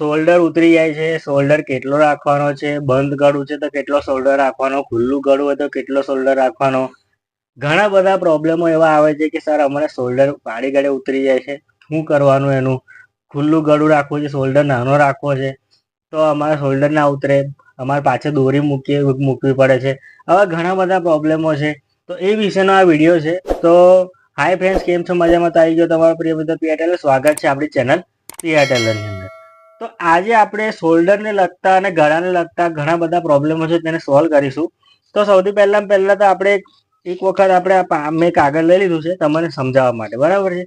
Shoulder ઉતરી જાય છે શોલ્ડર કેટલો રાખવાનો છે, બંધ ગળું છે તો કેટલો શોલ્ડર રાખવાનો, ખુલ્લું ગળું હોય તો કેટલો શોલ્ડર રાખવાનો. ઘણા બધા પ્રોબ્લેમો એવા આવે છે કે સર અમારે શોલ્ડર વાડી ગળે ઉતરી જાય છે, શું કરવાનું એનું? ખુલ્લું ગળું રાખવું છે શોલ્ડર નાનો રાખવો છે, તો અમારે શોલ્ડર ના ઉતરે, અમારે પાછળ દોરી મૂકીએ, મૂકવી પડે છે. આવા ઘણા બધા પ્રોબ્લેમો છે. તો એ વિશેનો આ વીડિયો છે. તો હાય ફ્રેન્ડ્સ, કેમ છો? મજામાં? તો આવી ગયો તમારો પ્રિય મિત્ર પિયા સ્વાગત છે આપણી ચેનલ પીઆર ટેલરની અંદર. તો આજે આપણે શોલ્ડરને લગતા અને ગળાને લગતા ઘણા બધા પ્રોબ્લેમો છે તેને સોલ્વ કરીશું. તો સૌથી પહેલા પહેલા તો આપણે એક વખત આપણે મેં કાગળ લઈ લીધું છે તમને સમજાવવા માટે. બરાબર છે?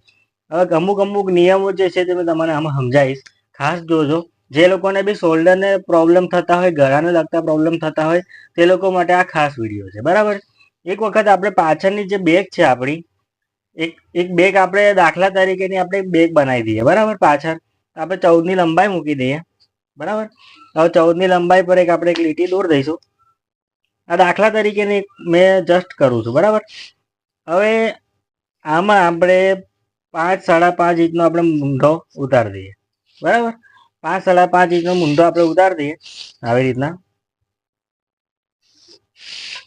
હવે અમુક અમુક નિયમો જે છે તે મેં તમને આમાં સમજાવીશ. ખાસ જોજો, જે લોકોને બી શોલ્ડરને પ્રોબ્લેમ થતા હોય, ગળાને લગતા પ્રોબ્લેમ થતા હોય, તે લોકો માટે આ ખાસ વીડિયો છે. બરાબર? એક વખત આપણે પાછળની જે બેગ છે આપણી, એક એક બેગ આપણે દાખલા તરીકેની આપણે બેગ બનાવી દઈએ. બરાબર? પાછળ. આપણે ચૌદની લંબાઈ મૂકી દઈએ. બરાબર? હવે ચૌદની લંબાઈ પર એક આપણે એક લીટી દોર દઈશું. આ દાખલા તરીકેની મેં જસ્ટ કરું છું. બરાબર? હવે આમાં આપણે પાંચ સાડા પાંચ ઇંચનો આપણે મૂંઢો ઉતારી દઈએ. બરાબર? પાંચ સાડા પાંચ ઇંચનો મૂંઢો આપણે ઉતારી દઈએ. આવી રીતના.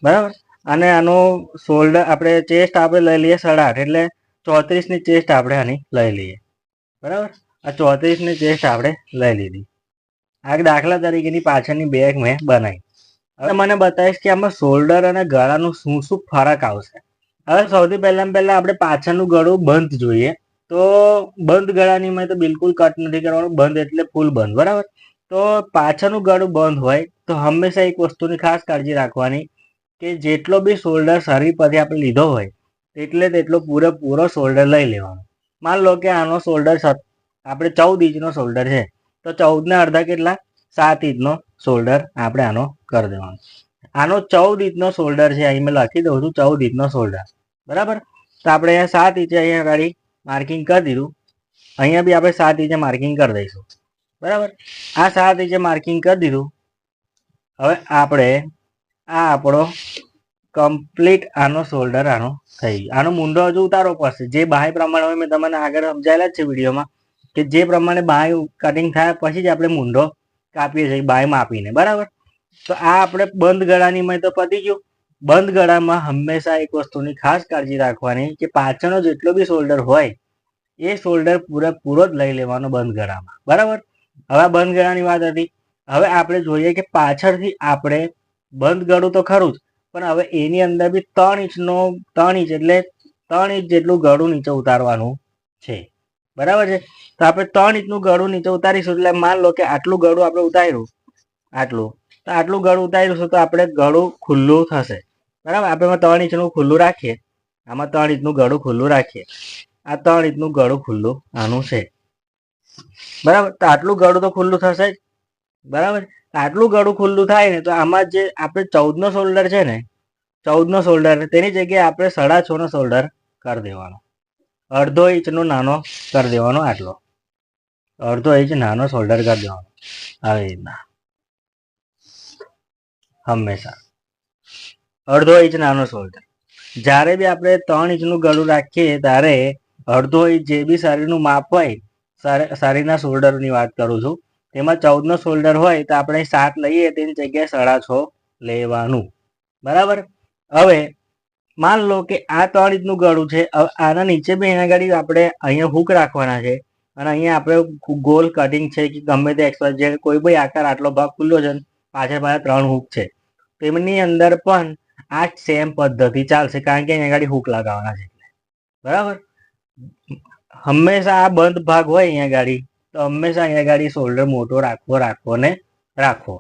બરાબર? અને આનો શોલ્ડર આપણે ચેસ્ટ આપણે લઈ લઈએ સાડા આઠ. એટલે ચોત્રીસની ચેસ્ટ આપણે આની લઈ લઈએ. બરાબર? આ ચોત્રીસની ચેસ્ટ આપણે લઈ લીધી. આ દાખલા તરીકેની પાછળની બેગ મેં બનાવી. હવે મને બતાવીશ કે આમાં શોલ્ડર અને ગળાનું શું શું ફરક આવશે. હવે સૌથી પહેલાં પહેલાં આપણે પાછળનું ગળું બંધ જોઈએ. તો બંધ ગળાની મેં તો બિલકુલ કટ નથી કરવાનું, બંધ એટલે ફૂલ બંધ, બરાબર? તો પાછળનું ગળું બંધ હોય તો હંમેશા એક વસ્તુની ખાસ કાળજી રાખવાની કે જેટલો બી શોલ્ડર શરીર પરથી આપણે લીધો હોય, એટલે તેટલો પૂરેપૂરો શોલ્ડર લઈ લેવાનો. માન લો કે આનો શોલ્ડર આપણે ચૌદ ઇંચનો શોલ્ડર છે. તો ચૌદના અડધા કેટલા? સાત ઇંચનો શોલ્ડર આપણે આનો કરી દેવાનો. આનો ચૌદ ઇંચનો શોલ્ડર છે, અહીં મેં લખી દઉં છું, ચૌદ ઇંચનો શોલ્ડર બરાબર? તો આપણે અહીંયા સાત ઇંચે અહીંયા ગાડી માર્કિંગ કરી દીધું. અહીંયા બી આપણે સાત ઇંચે માર્કિંગ કરી દઈશું. બરાબર? આ સાત ઇંચે માર્કિંગ કરી દીધું. હવે આપણે આ આપણો કમ્પ્લીટ આનો શોલ્ડર આનો થઈ ગયો. આનો મુંડો હજુ ઉતારવો પડશે. જે બાહ્ય પ્રમાણે મેં તમને આગળ સમજાયેલા જ છે વિડીયોમાં. કે જે પ્રમાણે બાય કટિંગ થાય પછી જ આપણે મૂંઢો કાપીએ છીએ, બાય માપીને, બરાબર? તો આ આપણે બંધ ગળાની મેં તો પતી ગયું. બંધ ગળામાં હંમેશા એક વસ્તુની ખાસ કાળજી રાખવાની કે પાછળનો જેટલો બી શોલ્ડર હોય, એ શોલ્ડર પૂરેપૂરો જ લઈ લેવાનો બંધ ગળામાં, બરાબર? હવે બંધ ગળાની વાત હતી. હવે આપણે જોઈએ કે પાછળથી આપણે બંધ ગળું તો ખરું જ, પણ હવે એની અંદર બી ત્રણ ઇંચનો, ત્રણ ઇંચ એટલે ત્રણ ઇંચ જેટલું ગળું નીચે ઉતારવાનું છે, બરાબર છે? તો આપણે ત્રણ ઇંચનું ગળું નીચે ઉતારીશું એટલે માન લો કે આટલું ગળું આપણે ઉતાર્યું. આટલું. તો આટલું ગળું ઉતારીશું તો આપણે ગળું ખુલ્લું થશે. બરાબર? આપણે ત્રણ ઇંચનું ખુલ્લું રાખીએ. આમાં ત્રણ ઇંચનું ગળું ખુલ્લું રાખીએ. આ ત્રણ ઇંચનું ગળું ખુલ્લું આનું છે. બરાબર? તો આટલું ગળું તો ખુલ્લું થશે જ. બરાબર? આટલું ગળું ખુલ્લું થાય ને તો આમાં જે આપણે ચૌદનો શોલ્ડર છે ને, ચૌદનો શોલ્ડર તેની જગ્યાએ આપણે સાડા છ નો શોલ્ડર કરી દેવાનો. અડધો ઇંચનો નાનો કરી દેવાનો આટલો. અડધો ઇંચ નાનો શોલ્ડર કરી દેવાનો. આવી રીતના. હંમેશા. અડધો ઇંચ નાનો શોલ્ડર જ્યારે બી આપણે ત્રણ ઇંચનું ગળું રાખીએ, ત્યારે અડધો ઇંચ જે બી શરીરનું માપ હોય, શર- શરીરના શોલ્ડરની વાત કરું છું, તેમાં ચૌદનો શોલ્ડર હોય, તો આપણે સાત લઈએ, તેની જગ્યાએ સાડા છ લેવાનું. બરાબર? હવે, માન લો કે આ ત્રણ ઇંચનું ગળું છે આના નીચે બી એના ગાડી આપણે અહીંયા હુક રાખવાના છે. અને અહીંયા આપણે ગોલ કટિંગ છે કે ગમે તે એક્સપ્રેસ જે કોઈ બી આકાર આટલો ભાગ ખુલ્લો છે પાછળ પાછળ ત્રણ હુક છે. તેમની અંદર પણ આ સેમ પદ્ધતિ ચાલશે કારણ કે અહીંયા ગાડી હુક લગાવવાના છે બરાબર? હંમેશા આ બંધ ભાગ હોય અહીંયા ગાડી, તો હંમેશા અહીંયા ગાડી શોલ્ડર મોટો રાખવો રાખવો ને રાખવો.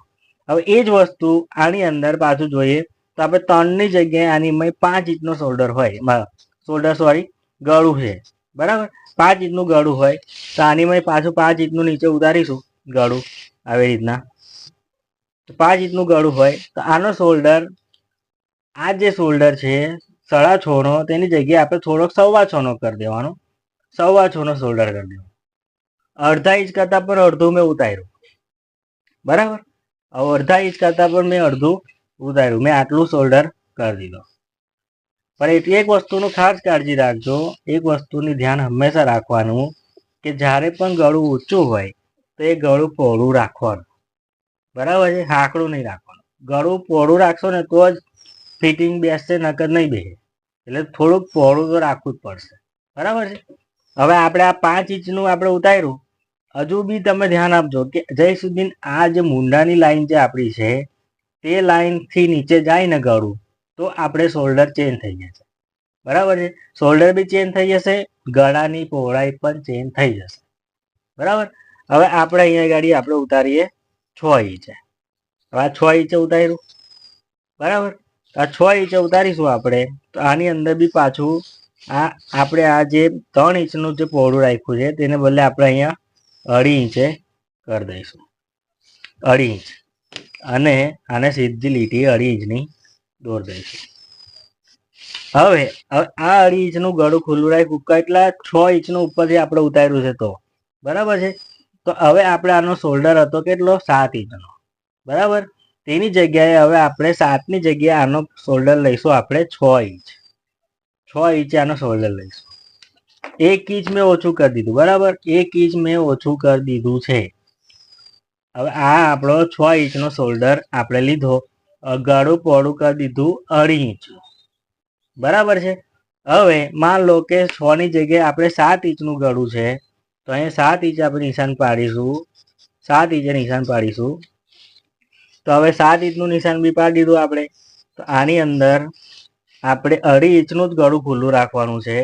હવે એ જ વસ્તુ આની અંદર પાછું જોઈએ તો આપણે ત્રણની જગ્યાએ આની પાંચ ઇંચનો શોલ્ડર હોય શોલ્ડર સોરી ગળું છે. બરાબર? પાંચ ઇંચનું ગળું હોય, તો આની મેં પાછું પાંચ ઇંચનું નીચે ઉતારીશું ગળું આવી રીતના. પાંચ ઇંચનું ગળું હોય, તો આનો શોલ્ડર આ જે શોલ્ડર છે સાડા છ નો તેની જગ્યાએ આપણે થોડોક સવા છ નો કરી દેવાનો. સવા છ નો શોલ્ડર કરી દેવાનો. અડધા ઇંચ કરતાં પણ અડધું મેં ઉતાર્યું. બરાબર? હવે અડધા ઇંચ કરતાં પણ મેં અડધું ઉતાર્યું. મેં આટલું શોલ્ડર કરી દીધો. પણ એટલી એક વસ્તુનું ખાસ કાળજી રાખજો. એક વસ્તુની ધ્યાન હંમેશા રાખવાનું કે જ્યારે પણ ગળું ઊંચું હોય, તો એ ગળું પહોળું રાખવાનું. બરાબર છે? હાકડું નહીં રાખવાનું. ગળું પહોળું રાખશો ને તો જ ફિટિંગ બેસશે, નકર નહીં બેસે. એટલે થોડુંક પહોળું તો રાખવું જ પડશે. બરાબર છે? હવે આપણે આ પાંચ ઇંચનું આપણે ઉતાર્યું. હજુ બી તમે ધ્યાન આપજો કે જય સુધી આ જે મુંડાની લાઈન જે આપણી છે, તે લાઈનથી નીચે જાય ને ગળું. તો આપણે શોલ્ડર ચેન્જ થઈ જશે. બરાબર છે? શોલ્ડર બી ચેન્જ થઈ જશે, ગળાની પહોળાઈ પણ ચેન્જ થઈ જશે. બરાબર? હવે આપણે અહીંયા ગાડી આપણે ઉતારીએ છ ઇંચે. હવે આ છ ઇંચે ઉતાર્યું. બરાબર? આ છ ઇંચે ઉતારીશું આપણે, તો આની અંદર બી પાછું આ આપણે આ જે ત્રણ ઇંચનું જે પહોળું રાખ્યું છે, તેને બદલે આપણે અહીંયા અઢી ઇંચે કરી દઈશું. અઢી ઇંચ. અને આને સીધી લીટી અઢી ઇંચની દોર દઈશું હવે આ અઢી ઇંચનું ગળું ખુલ્લું રાખ્યું. એટલા છ ઇંચનું ઉપરથી આપણે ઉતાર્યું છે તો. બરાબર છે? તો હવે આપણે આનો શોલ્ડર હતો કેટલો? સાત ઇંચનો. બરાબર? તેની જગ્યાએ હવે આપણે સાતની જગ્યાએ આનો શોલ્ડર લઈશું આપણે છ ઇંચ. છ ઇંચ આનો શોલ્ડર લઈશું. એક ઇંચ મેં ઓછું કરી દીધું. બરાબર? એક ઇંચ મેં ઓછું કરી દીધું છે. હવે આ આપણો છ ઇંચનો શોલ્ડર આપણે લીધો. ગળું પહોળું કરી દીધું અઢી ઇંચ. બરાબર છે? હવે માન લો કે છ ની જગ્યાએ આપણે સાત ઇંચનું ગળું છે, તો અહીંયા સાત ઇંચ આપણે નિશાન પાડીશું. સાત ઇંચે નિશાન પાડીશું. તો હવે સાત ઇંચનું નિશાન બી પાડી દીધું આપણે. તો આની અંદર આપણે અઢી ઇંચનું જ ગળું ખુલ્લું રાખવાનું છે.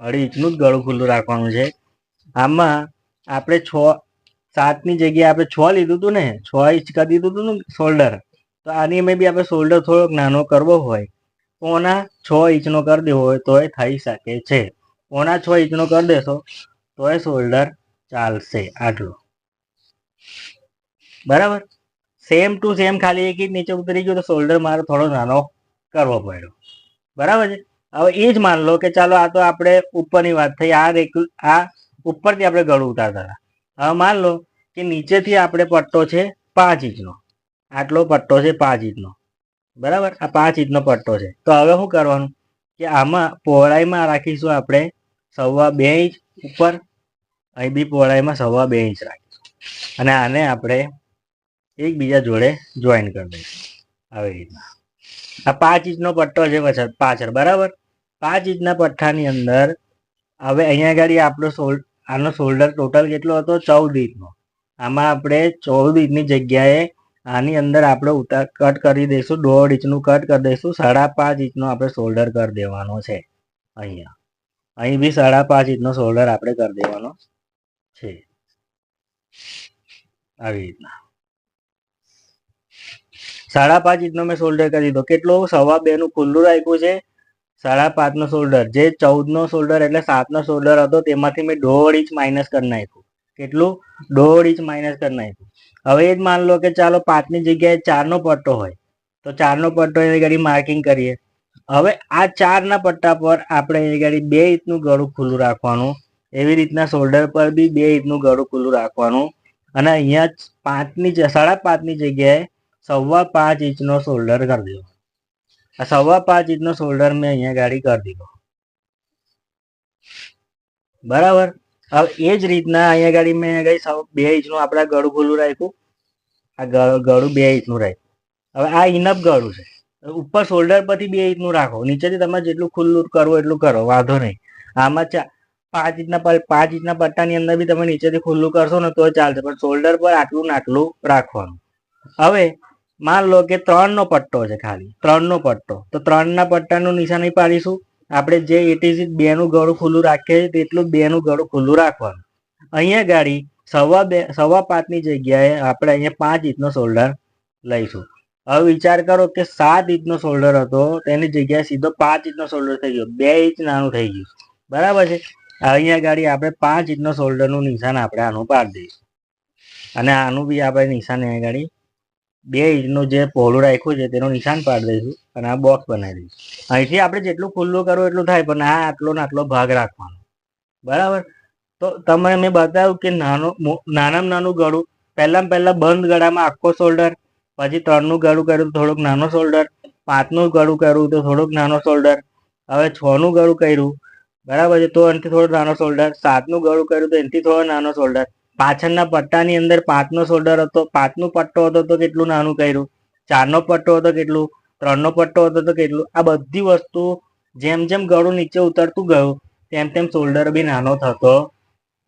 અઢી ઇંચનું જ ગળું ખુલ્લું રાખવાનું છે. આમાં આપણે છ સાતની જગ્યાએ આપણે છ લીધું હતું ને, છ ઇંચ કરી દીધું હતું ને શોલ્ડર તો આની મેં બી આપણે શોલ્ડર થોડોક નાનો કરવો હોય પોના છ ઇંચનો કરી દેવો હોય તો એ થઈ શકે છે. પોના છ ઇંચનો કરી દેશો તોય શોલ્ડર ચાલશે આટલો. બરાબર? સેમ ટુ સેમ ખાલી એક ઇંચ નીચે ઉતરી ગયો તો શોલ્ડર મારો થોડો નાનો કરવો પડ્યો. બરાબર છે? હવે એ જ માન લો કે ચાલો આ તો આપણે ઉપરની વાત થઈ, આ રેક, આ ઉપરથી આપણે ગળું ઉતારતા હતા. હવે માન લો કે નીચેથી આપણે પટ્ટો છે પાંચ ઇંચનો. આટલો પટ્ટો છે પાંચ ઇંચનો. બરાબર? આ પાંચ ઇંચનો પટ્ટો છે. તો હવે શું કરવાનું? કે આમાં પહોળાઈમાં રાખીશું આપણે સવા બે ઇંચ ઉપર. અહીં બી પહોળાઈમાં સવા બે ઇંચ રાખીશું. અને આને આપણે એકબીજા જોડે જોઈન કરી દઈશું. આવી રીતના. આ પાંચ ઇંચનો પટ્ટો છે પાછળ પાછળ. બરાબર? પાંચ ઇંચના પટ્ટાની અંદર હવે અહીંયા આગળ આપણો સોલ્ડ આનો શોલ્ડર ટોટલ કેટલો હતો? ચૌદ ઇંચનો. આમાં આપણે ચૌદ ઇંચની જગ્યાએ આની અંદર આપણે ઉતાર કટ કરી દઈશું, દોઢ ઇંચનું કટ કરી દઈશું, સાડા પાંચ ઇંચનો આપણે શોલ્ડર કરી દેવાનો છે. અહીંયા. અહીં બી સાડા પાંચ ઇંચનો શોલ્ડર આપણે કરી દેવાનો છે. આવી રીતના. સાડા પાંચ ઇંચનો મેં શોલ્ડર કરી દીધો. કેટલો? સવા બે નું ખુલ્લું રાખ્યું છે. સાડા પાંચનો શોલ્ડર જે ચૌદનો શોલ્ડર એટલે સાતનો શોલ્ડર હતો, તેમાંથી મેં દોઢ ઇંચ માઇનસ કરી નાખ્યું. કેટલું? દોઢ ઇંચ માઇનસ કરી નાખ્યું. હવે એ જ માન લો કે ચાલો પાંચની જગ્યાએ ચારનો પટ્ટો હોય, તો ચારનો પટ્ટો એની ગાડી માર્કિંગ કરીએ. હવે આ ચારના પટ્ટા પર આપણે એની ગાડી બે ઇંચનું ગળું ખુલ્લું રાખવાનું, એવી રીતના શોલ્ડર પર બી બે ઇંચનું ગળું ખુલ્લું રાખવાનું, અને અહીંયા પાંચની સાડા પાંચની જગ્યાએ સવા પાંચ ઇંચનો શોલ્ડર કરી દેવો. આ સવા પાંચ ઇંચનો શોલ્ડર મેં અહીંયા ગાડી કરી દીધો. બરાબર? હવે એ જ રીતના અહીંયા ગાડી મેં સૌ બે ઇંચનું આપણા ગળું ખુલ્લું રાખ્યું. આ ગળું બે ઇંચનું રાખ્યું. હવે આ ઇનફ ગળું છે. ઉપર શોલ્ડર પરથી બે ઇંચનું રાખો. નીચેથી તમે જેટલું ખુલ્લું કરવો એટલું કરો. વાંધો નહીં. આમાં ચા પાંચ ઇંચના પાંચ ઇંચના પટ્ટાની અંદર બી તમે નીચેથી ખુલ્લું કરશો ને તો ચાલશે. પણ શોલ્ડર પર આટલું ને આટલું રાખવાનું. હવે માન લો કે ત્રણનો પટ્ટો છે ખાલી. ત્રણનો પટ્ટો. તો ત્રણના પટ્ટાનું નિશાની પાડીશું. આપણે જે એટી બેનું ગળું ખુલ્લું રાખીએ છીએ, તેટલું બેનું ગળું ખુલ્લું રાખવાનું. અહીંયા ગાડી સવા બે, સવા પાંચની જગ્યાએ આપણે અહીંયા પાંચ ઇંચનો શોલ્ડર લઈશું. હવે વિચાર કરો કે સાત ઇંચનો શોલ્ડર હતો, તેની જગ્યાએ સીધો પાંચ ઇંચનો શોલ્ડર થઈ ગયો. બે ઇંચ નાનું થઈ ગયું. બરાબર છે? અહીંયા ગાડી આપણે પાંચ ઇંચનો શોલ્ડરનું નિશાન આપણે આનું પાડી દઈશું. અને આનું બી આપણે નિશાન અહીંયા ગાડી બે ઇંચનું જે પહોળું રાખ્યું છે તેનું નિશાન પાડી દઈશું અને આ બોક્સ બનાવી દઈશું. અહીંથી આપણે જેટલું ખુલ્લું કરવું એટલું થાય, પણ આ આટલો ને આટલો ભાગ રાખવાનો. બરાબર? તો તમે મેં બતાવ્યું કે નાનું નાનામાં નાનું ગળું, પહેલામાં પહેલા બંધ ગળામાં આખો શોલ્ડર પછી ત્રણનું ગળું કર્યું થોડુંક નાનો શોલ્ડર પાંચનું ગળું કર્યું તો થોડુંક નાનો શોલ્ડર હવે છનું ગળું કર્યું, બરાબર છે? તો એનાથી થોડો નાનો શોલ્ડર સાતનું ગળું કર્યું તો એનાથી થોડો નાનો શોલ્ડર પાછળના પટ્ટાની અંદર પાંચનો શોલ્ડર હતો, પાંચનો પટ્ટો હતો તો કેટલું નાનું કર્યું? ચારનો પટ્ટો હતો કેટલું? ત્રણનો પટ્ટો હતો તો કેટલું? આ બધી વસ્તુ જેમ જેમ ગળું નીચે ઉતરતું ગયું, તેમ તેમ શોલ્ડર બી નાનો થતો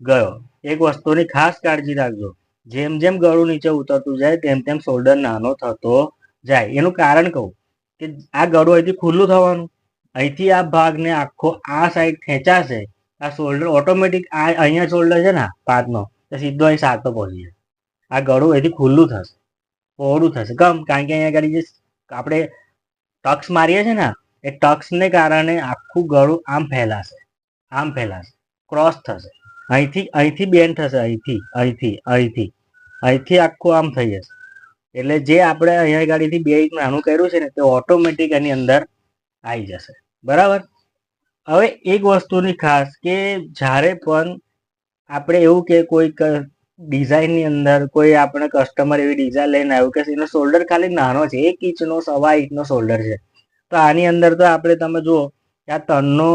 ગયો. એક વસ્તુની ખાસ કાળજી રાખજો. જેમ જેમ ગળું નીચે ઉતરતું જાય, તેમ તેમ શોલ્ડર નાનો થતો જાય. એનું કારણ કહું કે આ ગળું અહીંથી ખુલ્લું થવાનું. અહીંથી આ ભાગને આખો આ સાઈડ ખેંચાશે. આ શોલ્ડર ઓટોમેટિક આ અહીંયા શોલ્ડર છે ને પાંચનો. તો સીધો અહીં સાતો પહોંચી જાય આ ગળું એથી ખુલ્લું થશે. પહોળું થશે. ગમ કારણ કે અહીંયા આગળ જે આપણે ટક્સ મારીએ છીએ ને, એ ટક્સને કારણે આખું ગળું આમ ફેલાશે. આમ ફેલાશે. ક્રોસ થશે. અહીંથી અહીંથી બેન થશે. અહીંથી અહીંથી અહીંથી. અહીંથી આખું આમ થઈ જશે. એટલે જે આપણે અહીંયા ગાડીથી બે ઇંચ નાનું કર્યું છે ને, તે ઓટોમેટિક એની અંદર આવી જશે. બરાબર? હવે એક વસ્તુની ખાસ કે જ્યારે પણ આપણે એવું કે કોઈ ડિઝાઇનની અંદર કોઈ આપણે કસ્ટમર એવી ડિઝાઇન લઈને આવ્યું કે એનો શોલ્ડર ખાલી નાનો છે, એક ઇંચનો, સવા ઇંચનો શોલ્ડર છે. તો આની અંદર તો આપણે તમે જુઓ કે આ ત્રણનો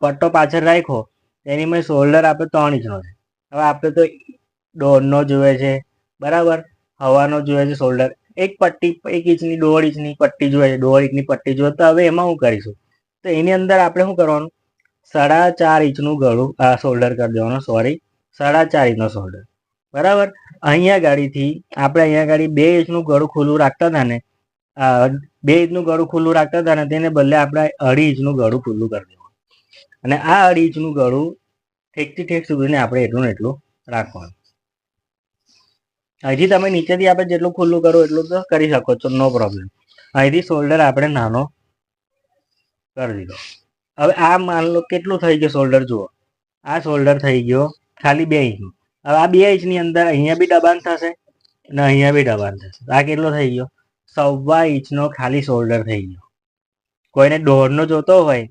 પટ્ટો પાછળ રાખ્યો, એની મેં શોલ્ડર આપણે ત્રણ ઇંચનો છે. હવે આપણે તો દોઢનો જોઈએ છે, બરાબર? હવાનો જોઈએ છે શોલ્ડર એક પટ્ટી, એક ઇંચની, દોઢ ઇંચની પટ્ટી જોઈએ છે, દોઢ ઇંચની પટ્ટી જોઈએ તો હવે એમાં હું કરીશું? તો એની અંદર આપણે શું કરવાનું? સાડા ચાર ઇંચનું ગળું, આ શોલ્ડર કરી દેવાનું સોરી સાડા ચાર ઇંચનો શોલ્ડર બરાબર? અહીંયા ગાડીથી, આપણે અહીંયા ગાડી બે ઇંચનું ગળું ખુલ્લું રાખતા હતા ને બે ઇંચનું ગળું ખુલ્લું રાખતા હતા ને, તેને બદલે આપણે અઢી ઇંચનું ગળું ખુલ્લું કરી દેવાનું. અને આ અઢી ઇંચનું ગળું ઠેકથી ઠેક સુધીને આપણે એટલું એટલું રાખવાનું. અહીંથી તમે નીચેથી આપણે જેટલું ખુલ્લું કરો એટલું તો કરી શકો છો નો પ્રોબ્લેમ અહીંથી શોલ્ડર આપણે નાનો કરી દીધો. હવે આ માન લો કેટલું થઈ ગયું શોલ્ડર જુઓ. આ શોલ્ડર થઈ ગયો ખાલી બે ઇંચનું. હવે આ બે ઇંચની અંદર અહીંયા બી દબાણ થશે અને અહીંયા બી દબાણ થશે. આ કેટલો થઈ ગયો? સવા ઇંચનો ખાલી શોલ્ડર થઈ ગયો. કોઈને દોઢનો જોતો હોય,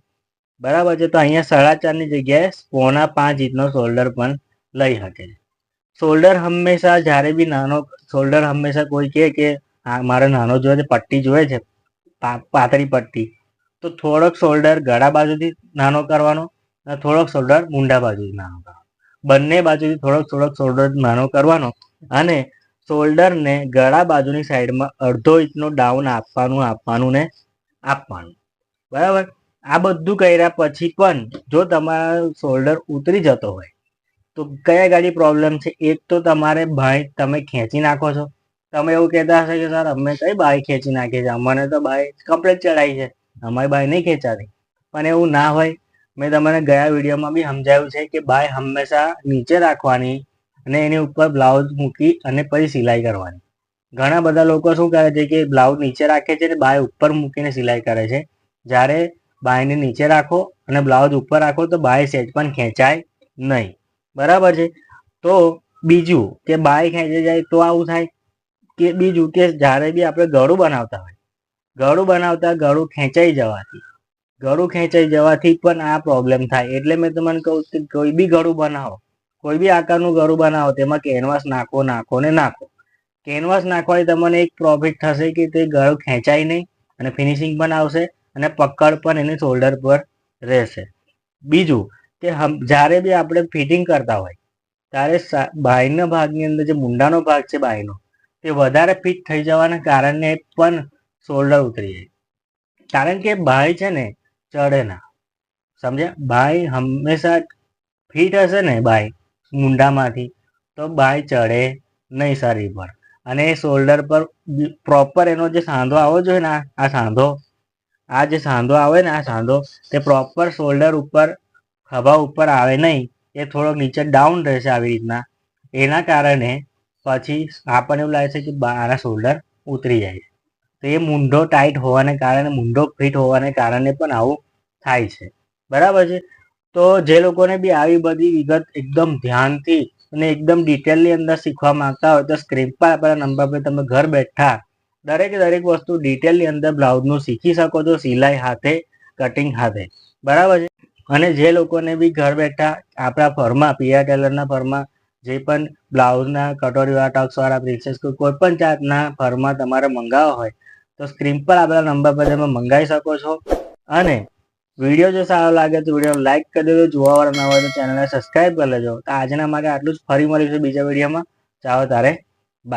બરાબર છે, તો અહીંયા સાડા ચારની જગ્યાએ પોણા પાંચ ઇંચનો શોલ્ડર પણ લઈ શકે શોલ્ડર હંમેશા, જ્યારે બી નાનો શોલ્ડર હંમેશા કોઈ કહે કે મારે નાનો જોઈએ છે પટ્ટી જોઈએ છે પાતળી પટ્ટી તો થોડોક શોલ્ડર ગળા બાજુથી નાનો કરવાનો અને થોડોક શોલ્ડર મુંડા બાજુથી નાનો કરવાનો. બંને બાજુથી થોડોક થોડોક શોલ્ડર નાનો કરવાનો અને શોલ્ડરને ગળા બાજુની સાઈડમાં અડધો ઇંચનો ડાઉન આપવાનું આપવાનું ને આપવાનું. બરાબર? આ બધું કર્યા પછી પણ જો તમારા શોલ્ડર ઉતરી જતો હોય, તો કયા ગાડી પ્રોબ્લેમ છે? એક તો તમારે ભાઈ તમે ખેંચી નાખો છો. તમે એવું કહેતા હશે કે, સર, અમે કઈ બાય ખેંચી નાખીએ છીએ અમને તો બાય કમ્પ્લેટ ચડાવી છે. અમારી બાય નહીં ખેંચાતી. પણ એવું ના હોય. મેં તમને ગયા વિડીયોમાં બી સમજાવ્યું છે કે બાય હંમેશા નીચે રાખવાની અને એની ઉપર બ્લાઉઝ મૂકી અને પછી સિલાઈ કરવાની. ઘણા બધા લોકો શું કરે છે કે બ્લાઉઝ નીચે રાખે છે અને બાય ઉપર મૂકીને સિલાઈ કરે છે. જ્યારે બાયને નીચે રાખો અને બ્લાઉઝ ઉપર રાખો તો બાય સેજ પણ ખેંચાય નહીં. બરાબર છે? તો બીજું કે બાય ખેંચી જાય તો આવું થાય. કે બીજું કે જ્યારે બી આપણે ગળું બનાવતા હોય ગળું બનાવતા ગળું ખેંચાઈ જવાથી. ગળું ખેંચાઈ જવાથી પણ આ પ્રોબ્લેમ થાય. એટલે મેં તમને કહું કે કોઈ બી ગળું બનાવો, કોઈ બી આકારનું ગળું બનાવો, તેમાં કેનવાસ નાખો નાખો ને નાખો. કેનવાસ નાખવાથી તમને એક પ્રોફિટ થશે કે તે ગળું ખેંચાય નહીં અને ફિનિશિંગ પણ આવશે અને પકડ પણ એની શોલ્ડર પર રહેશે. બીજું કે જ્યારે બી આપણે ફિટિંગ કરતા હોય, ત્યારે બાયના ભાગની અંદર જે મુંડાનો ભાગ છે બાયનો, તે વધારે ફિટ થઈ જવાના કારણે પણ શોલ્ડર ઉતરી જાય કારણ કે બાય છે ને, ચડે ના. સમજ્યા? બાય હંમેશા ફિટ હશે ને બાય મુંડામાંથી તો બાય ચડે નહીં શરીર પર. અને એ શોલ્ડર પર પ્રોપર એનો જે સાંધો આવવો જોઈએ ને, આ- સાંધો, આ જે સાંધો આવે ને, આ સાંધો, તે પ્રોપર શોલ્ડર ઉપર ખભા ઉપર આવે નહીં, એ થોડોક નીચે ડાઉન રહેશે આવી રીતના. એના કારણે પછી આપણને એવું લાગે છે કે આના શોલ્ડર ઉતરી જાય છે. તો એ મૂંઢો ટાઈટ હોવાને કારણે, મૂંઢો ફિટ હોવાને કારણે પણ આવું થાય છે. બરાબર છે? તો જે લોકોને બી આવી બધી વિગત એકદમ ધ્યાનથી અને એકદમ ડિટેલની અંદર શીખવા માંગતા હોય, તો સ્ક્રીન પર આપણા નંબર પર તમે ઘર બેઠા દરેકે દરેક વસ્તુ ડિટેલની અંદર બ્લાઉઝનું શીખી શકો છો, સિલાઈ હાથે કટિંગ હાથે. બરાબર છે? અને જે લોકોને બી ઘર બેઠા આપણા ફરમાં પિયા ટેલરના ફરમાં જે પણ બ્લાઉઝના કટોરીવાળા ટક્સવાળા પ્રિન્સેસ કોઈ પણ જાતના ફરમાં તમારે મંગાવવા હોય તો સ્ક્રીન પર આપેલા નંબર પર તમે મંગાવી શકો છો. અને વીડિયો જો સારો લાગે તો વીડિયો લાઈક કરી દેજો. જોવાવાળા ના હોય તો ચેનલને સબસ્ક્રાઈબ કરી લેજો. તો આજના માટે આટલું જ. ફરી મળીશું બીજા વિડીયોમાં ચાલો તારે